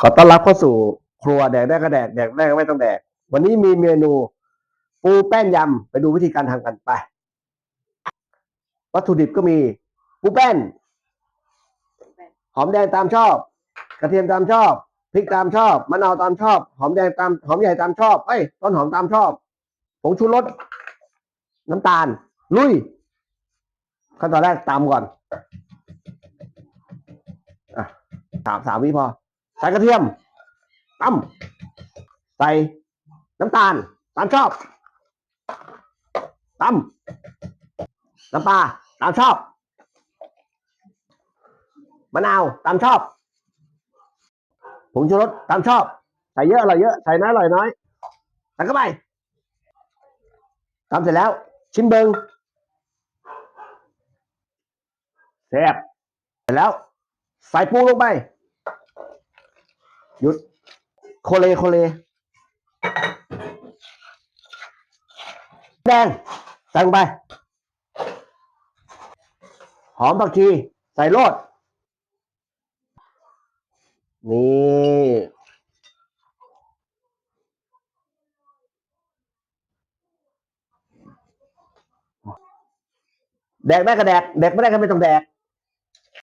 ขอต้อนรับเข้าสู่ครัวแดกได้ก็แดกแดกได้ก็ไม่ต้องแดก วันนี้มีเมนูปูแป้นยำไปดูวิธีการทำกันไป วัตถุดิบก็มี ปูแป้น หอมแดงตามชอบ กระเทียมตามชอบพริกตามชอบมะนาวตามชอบ หอมแดงตามหอมใหญ่ตามชอบเอ้ยต้นหอมตามชอบผงชูรสน้ำตาล ลุยขั้นตอนแรกตำก่อนอะสามสามวิพอ ใส่กระเทียมตำใส่น้ำตาลตามชอบตำน้ำปลาตามชอบมะนาวตามชอบผงชูรสตามชอบ ใส่เยอะอร่อยเยอะใส่น้อยอร่อยน้อยใส่เข้าไปทำเสร็จแล้ว ชิมเบิงแซ่บเสร็จแล้ว ใส่ปูลงไป หยุด โคเลโคเลแดงใส่ลงไป หอมผักชี ใส่โลด นี่แดกได้ก็แดกแดกไม่ได้ก็ไม่ต้องแดก